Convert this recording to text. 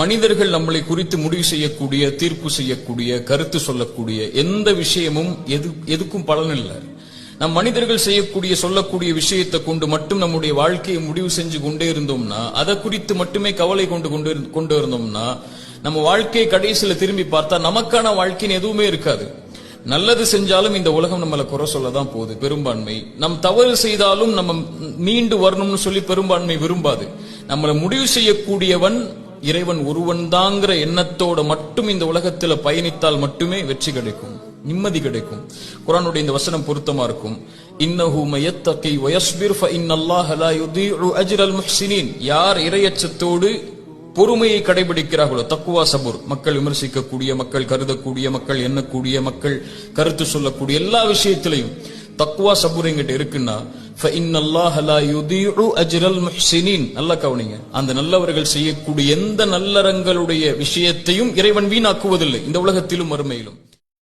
மனிதர்கள் நம்மளை குறித்து முடிவு செய்யக்கூடிய தீர்ப்பு செய்யக்கூடிய கருத்து சொல்லக்கூடிய எந்த விஷயமும் எது எதுக்கும் பலன் இல்லை. நம் மனிதர்கள் செய்யக்கூடிய சொல்லக்கூடிய விஷயத்தை கொண்டு மட்டும் நம்முடைய வாழ்க்கையை முடிவு செஞ்சு கொண்டே இருந்தோம்னா அதை குறித்து மட்டுமே கவலை கொண்டு கொண்டு கொண்டு இருந்தோம்னா நம்ம வாழ்க்கையை கடைசியில திரும்பி பார்த்தா நமக்கான வாழ்க்கைன்னு எதுவுமே இருக்காது. நல்லது செஞ்சாலும் இந்த உலகம் நம்மள குறை சொல்ல தான் போகுது. பெரும்பான்மை. நம் தவறு செய்தாலும் நம்ம மீண்டு வரணும்னு சொல்லி பெரும்பான்மை விரும்பாது. நம்மளை முடிவு செய்யக்கூடியவன் இறைவன் ஒருவன்தாங்கிற எண்ணத்தோடு எண்ணத்தோட மட்டும் இந்த உலகத்துல பயணித்தால் மட்டுமே வெற்றி கிடைக்கும் நிம்மதி கிடைக்கும். குரானுடைய இந்த வசனம் பொருத்தமா இருக்கும். இன்னஹு மயத்தகி வயஸ்பிர் ஃப இன்னல்லாஹ லா யுதீஉ அஜ்ரல் முஹ்ஸினீன் யார் இரையச்சத்தோடு பொறுமையை கடைபிடிக்கிறார்களோ தக்குவா சபுர் மக்கள் விமர்சிக்கக்கூடிய மக்கள் கருதக்கூடிய மக்கள் எண்ணக்கூடிய மக்கள் கருத்து சொல்லக்கூடிய எல்லா விஷயத்திலையும் தக்குவா சபுர் எங்கிட்ட இருக்குன்னா நல்லா கவனிங்க. அந்த நல்லவர்கள் செய்யக்கூடிய எந்த நல்லறங்களுடைய விஷயத்தையும் இறைவன் வீணாக்குவதில்லை. இந்த உலகத்திலும் மறுமையிலும்.